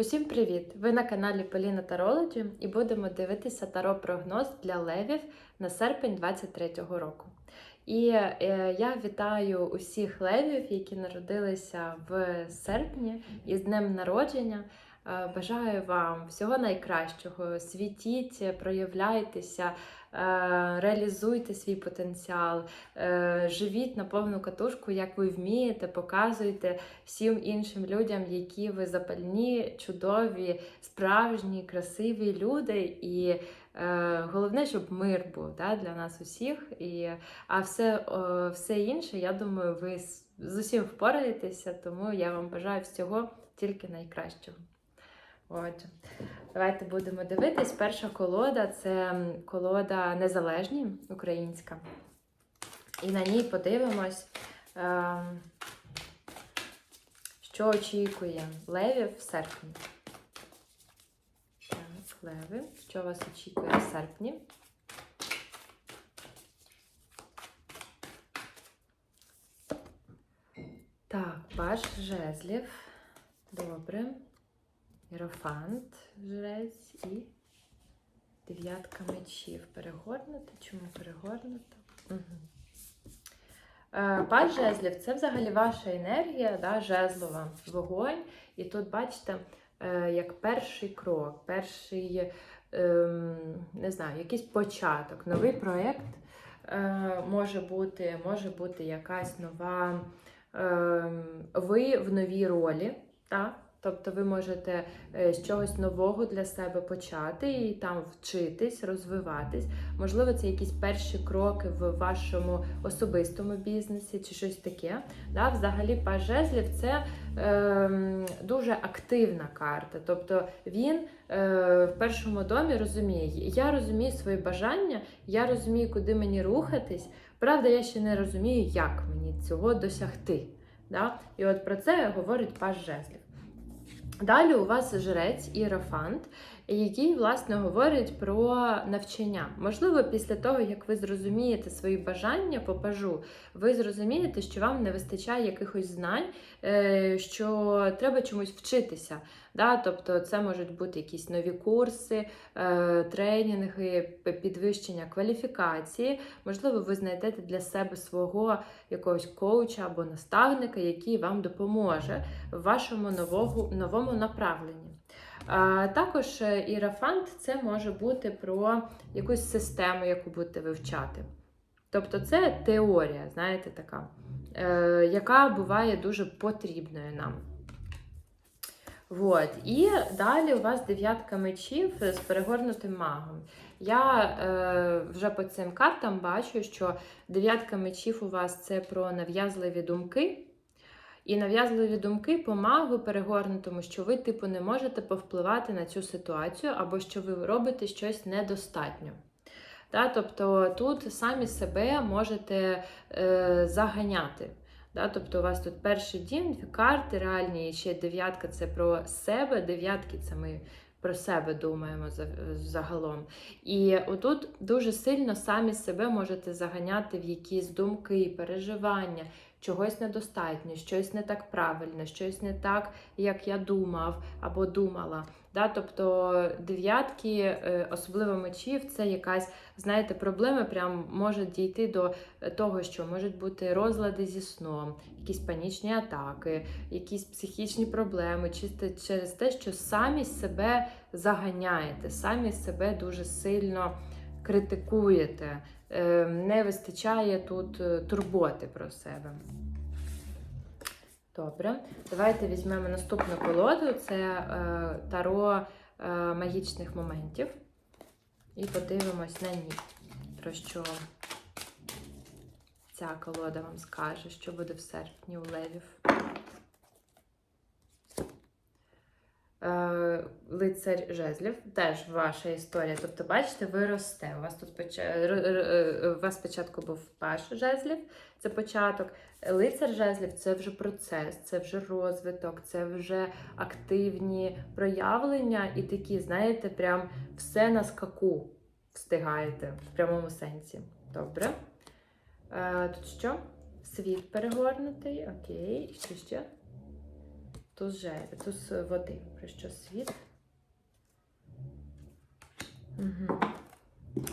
Усім привіт! Ви на каналі Поліна Тарологі і будемо дивитися таро-прогноз для левів на серпень 2023 року. І е, я вітаю усіх левів, які народилися в серпні із днем народження. Е, Бажаю вам всього найкращого. Світіть, проявляйтеся, реалізуйте свій потенціал, е, живіть на повну катушку, як ви вмієте, показуйте всім іншим людям, які ви запальні, чудові, справжні, красиві люди. І е, головне, щоб мир був да, для нас усіх. І, а все, все інше, я думаю, ви з усім впораєтеся, тому я вам бажаю всього тільки найкращого. Отже, давайте будемо дивитись. Перша колода це колода Незалежні українська. І на ній подивимось, ем, що очікує левів в серпні. Так, леви, що вас очікує в серпні? Так, паш жезлів. Добре. Єрофант, жрець і дев'ятка мечів. Перегорнута. Чому перегорнута? Угу. Паш жезлів це взагалі ваша енергія, да, жезлова, вогонь. І тут, бачите, е, як перший крок, перший, ем, не знаю, якийсь початок, новий проєкт е, може бути, може бути якась нова, ем, ви в новій ролі. так? Тобто ви можете е, з чогось нового для себе почати і там вчитись, розвиватись. Можливо, це якісь перші кроки в вашому особистому бізнесі чи щось таке. Да? Взагалі, паж жезлів це е, дуже активна карта. Тобто він е, в першому домі розуміє, я розумію свої бажання, я розумію, куди мені рухатись. Правда, я ще не розумію, як мені цього досягти. Да? І от про це говорить паж жезлів. Далі у вас жрець іерофант, який, власне, говорить про навчання. Можливо, після того, як ви зрозумієте свої бажання по пажу, ви зрозумієте, що вам не вистачає якихось знань, е, що треба чомусь вчитися. Да? Тобто це можуть бути якісь нові курси, е, тренінги, підвищення кваліфікації. Можливо, ви знайдете для себе свого якогось коуча або наставника, який вам допоможе в вашому нового, новому направленні. Також ірафант це може бути про якусь систему, яку будете вивчати. Тобто це теорія, знаєте, така, е, яка буває дуже потрібною нам. Вот. І далі у вас дев'ятка мечів з перегорнутим магом. Я е, вже по цим картам бачу, що дев'ятка мечів у вас це про нав'язливі думки. І нав'язливі думки по магу перегорнутому, що ви, типу, не можете повпливати на цю ситуацію, або що ви робите щось недостатньо. Да? Тобто тут самі себе можете е, заганяти. Да? Тобто у вас тут перший дім, дві карти реальні, і ще дев'ятка це про себе, дев'ятки це ми про себе думаємо загалом. І отут дуже сильно самі себе можете заганяти в якісь думки, переживання, чогось недостатньо, щось не так правильно, щось не так, як я думав або думала. Да? Тобто дев'ятки, е, особливо мечів, це якась, знаєте, проблема прям може дійти до того, що можуть бути розлади зі сном, якісь панічні атаки, якісь психічні проблеми, чисто через те, що самі себе заганяєте, самі себе дуже сильно критикуєте. Е, не вистачає тут е, турботи про себе. Добре, давайте візьмемо наступну колоду це е, таро е, магічних моментів. І подивимось на ній, про що ця колода вам скаже, що буде в серпні у левів. Е, лицар жезлів, теж ваша історія. Тобто, бачите, ви росте. У вас тут поч... у вас спочатку був паш жезлів, це початок. Лицар жезлів це вже процес, це вже розвиток, це вже активні проявлення і такі, знаєте, прям все на скаку встигаєте в прямому сенсі. Добре. Е, Тут що? Світ перегорнутий, окей, що ще? Туз, же, туз води. Про що світ? Угу.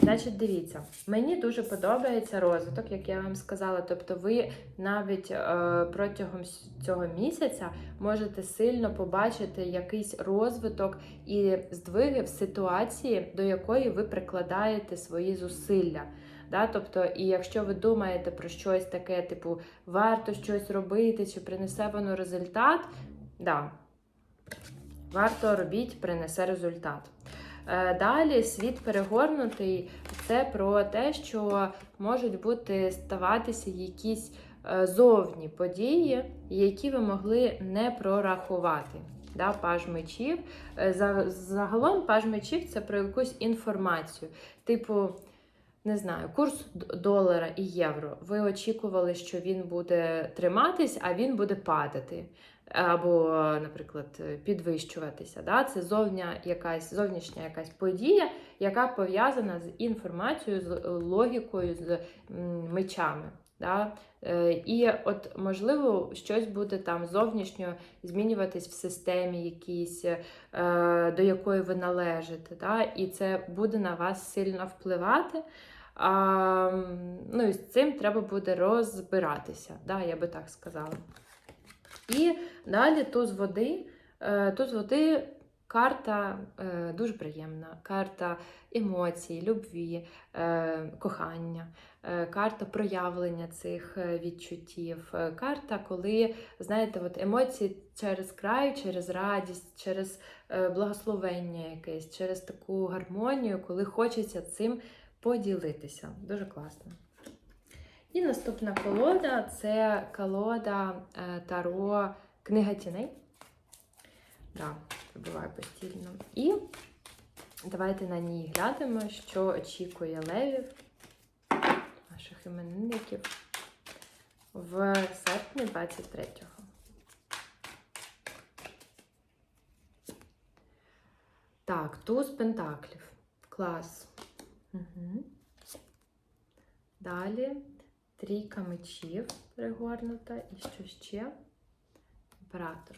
Значить, дивіться, мені дуже подобається розвиток, як я вам сказала. Тобто, ви навіть е, протягом цього місяця можете сильно побачити якийсь розвиток і здвиги в ситуації, до якої ви прикладаєте свої зусилля. Да? Тобто, і якщо ви думаєте про щось таке, типу, варто щось робити, чи принесе воно результат, да, варто робіть, принесе результат. Е, Далі світ перегорнутий це про те, що можуть бути ставатися якісь е, зовні події, які ви могли не прорахувати. Да, паж мечів. Е, Загалом паж мечів це про якусь інформацію. Типу, не знаю, курс долара і євро. Ви очікували, що він буде триматись, а він буде падати. Або, наприклад, підвищуватися. Да? Це зовня якась, зовнішня якась подія, яка пов'язана з інформацією, з логікою, з мечами. Да? Е, І от, можливо, щось буде там зовнішньо змінюватись в системі якійсь, е, до якої ви належите. Да? І це буде на вас сильно впливати. А, ну і з цим треба буде розбиратися, да, я би так сказала. І далі туз води. Е, Туз води карта е, дуже приємна. Карта емоцій, любві, е, кохання, карта проявлення цих відчуттів. Карта, коли, знаєте, от емоції через край, через радість, через благословення якесь, через таку гармонію, коли хочеться цим поділитися. Дуже класно. І наступна колода це колода е, Таро Книга тіней. Да, буває постійно. І давайте на ній глянемо, що очікує левів, наших іменинників в серпні 23-го. Так, туз пентаклів. Клас. Угу. Далі трійка мечів перегорнута і що ще? Імператор.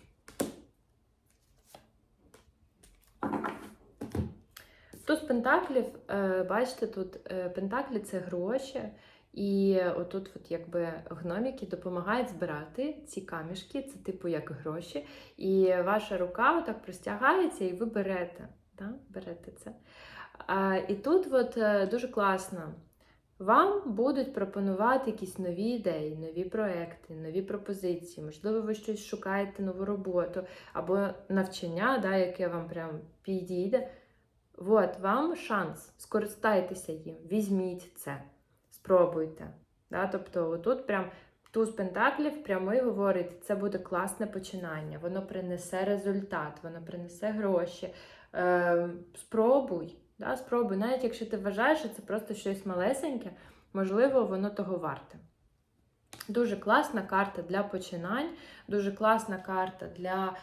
Туз пентаклів, е, бачите, тут е, пентаклі це гроші, і отут, от якби гноміки допомагають збирати ці камішки, це типу як гроші. І ваша рука отак простягається, і ви берете. Да? Берете це. І тут от е, дуже класно. Вам будуть пропонувати якісь нові ідеї, нові проекти, нові пропозиції. Можливо, ви щось шукаєте нову роботу або навчання, да, яке вам прям підійде. От вам шанс, скористайтеся їм, візьміть це, спробуйте. Да? Тобто, тут прям туз пентаклів прямий говорить, це буде класне починання, воно принесе результат, воно принесе гроші. Е, спробуй. Да, спробуй, навіть якщо ти вважаєш, що це просто щось малесеньке, можливо, воно того варте. Дуже класна карта для починань, дуже класна карта для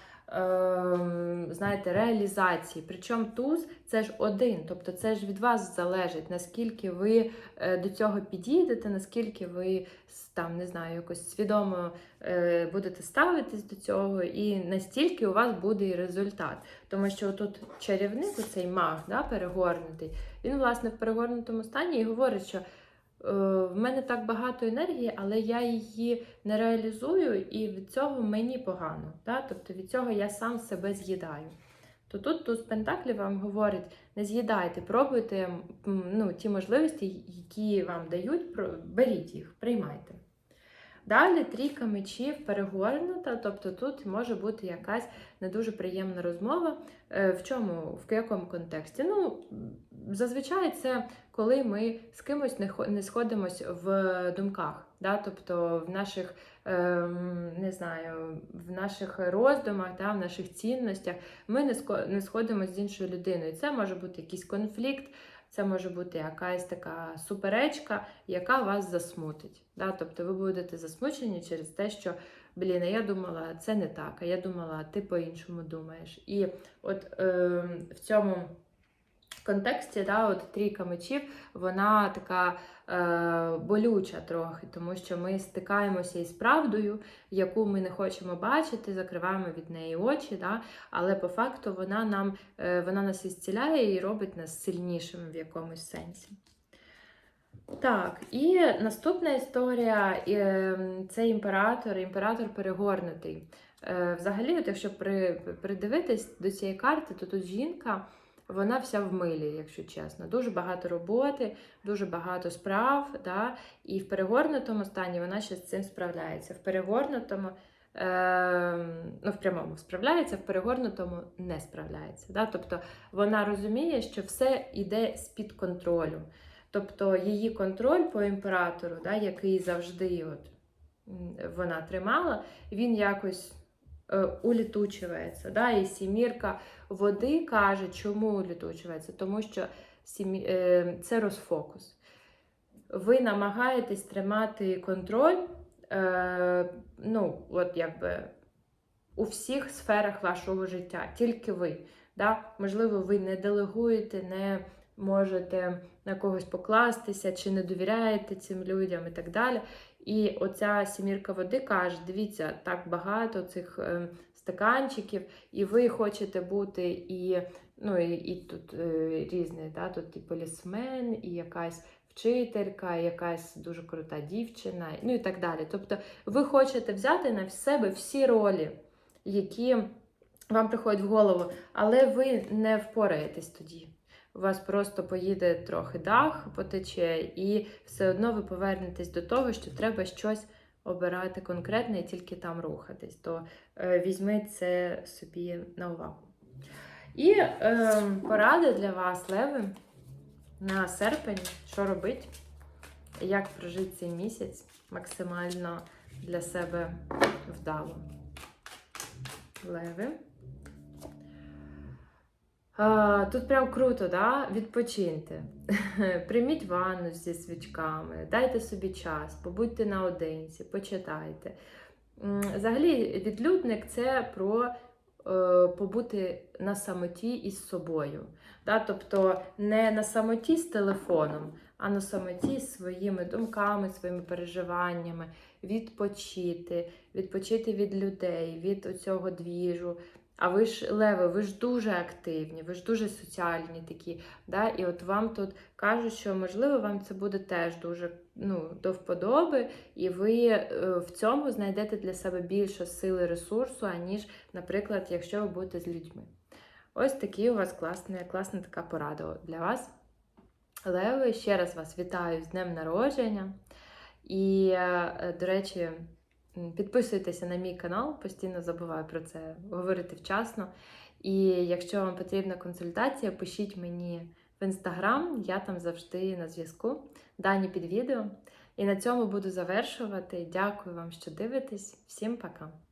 знаєте, реалізації. Причому туз це ж один, тобто це ж від вас залежить, наскільки ви е, до цього підійдете, наскільки ви там, не знаю, якось свідомо е, будете ставитись до цього, і настільки у вас буде і результат. Тому що тут чарівник, оцей маг, да, перегорнутий, він, власне, в перегорнутому стані і говорить, що в мене так багато енергії, але я її не реалізую, і від цього мені погано. Да? Тобто від цього я сам себе з'їдаю. То тут туз Пентаклі вам говорить: не з'їдайте, пробуйте ну, ті можливості, які вам дають, беріть їх, приймайте. Далі трійка мечів перегорнута, тобто тут може бути якась не дуже приємна розмова. Е, В чому, в якому контексті? Ну, зазвичай це коли ми з кимось не хо- не сходимось в думках, да? тобто в наших, ем, не знаю, в наших роздумах, да? в наших цінностях ми не сходимось з іншою людиною. Це може бути якийсь конфлікт, це може бути якась така суперечка, яка вас засмутить. Да? Тобто ви будете засмучені через те, що блін, я думала, це не так, а я думала, ти по-іншому думаєш. І от е, в цьому в контексті, да, от трійка мечів, вона така е, болюча трохи, тому що ми стикаємося із правдою, яку ми не хочемо бачити, закриваємо від неї очі, да, але по факту вона нам е, вона нас ісціляє і робить нас сильнішими в якомусь сенсі. Так, і наступна історія е, це імператор, імператор перегорнутий. Е, Взагалі, от якщо при, придивитись до цієї карти, то тут жінка, вона вся в милі, якщо чесно. Дуже багато роботи, дуже багато справ. Да? І в перегорнутому стані вона ще з цим справляється. В перегорнутому, е, ну, в прямому справляється, в перегорнутому не справляється. Да? Тобто вона розуміє, що все йде з-під контролю. Тобто її контроль по імператору, да, який завжди от, вона тримала, він якось улітучується. Да? І сімірка води каже, чому улітучується? Тому що сімі... е, це розфокус. Ви намагаєтесь тримати контроль, е, ну, от якби у всіх сферах вашого життя, тільки ви. Да? Можливо, ви не делегуєте, не можете на когось покластися, чи не довіряєте цим людям і так далі. І оця сімірка води каже: дивіться, так багато цих е, стаканчиків, і ви хочете бути і, ну, і, і тут е, різні, да? тут і полісмен, і якась вчителька, і якась дуже крута дівчина, ну і так далі. Тобто ви хочете взяти на себе всі ролі, які вам приходять в голову, але ви не впораєтесь тоді. У вас просто поїде трохи дах, потече, і все одно ви повернетесь до того, що треба щось обирати конкретне і тільки там рухатись. То е, візьміть це собі на увагу. І е, поради для вас, Леви, на серпень, що робити, як прожити цей місяць максимально для себе вдало. Леви. Тут прям круто, да? відпочиньте. Прийміть ванну зі свічками, дайте собі час, побудьте наодинці, почитайте. Взагалі, відлюдник це про е, побути на самоті із собою. Да? Тобто не на самоті з телефоном, а на самоті з своїми думками, своїми переживаннями, відпочити, відпочити від людей, від цього двіжу. А ви ж леви, ви ж дуже активні, ви ж дуже соціальні такі. Да? І от вам тут кажуть, що можливо вам це буде теж дуже ну, до вподоби, і ви е, в цьому знайдете для себе більше сили ресурсу, аніж, наприклад, якщо ви будете з людьми. Ось такий у вас класна, класна така порада для вас. Леви, ще раз вас вітаю з днем народження. І, е, до речі, Підписуйтеся на мій канал, постійно забуваю про це говорити вчасно. І якщо вам потрібна консультація, пишіть мені в інстаграм, я там завжди на зв'язку. Дані під відео. І на цьому буду завершувати. Дякую вам, що дивитесь. Всім пока!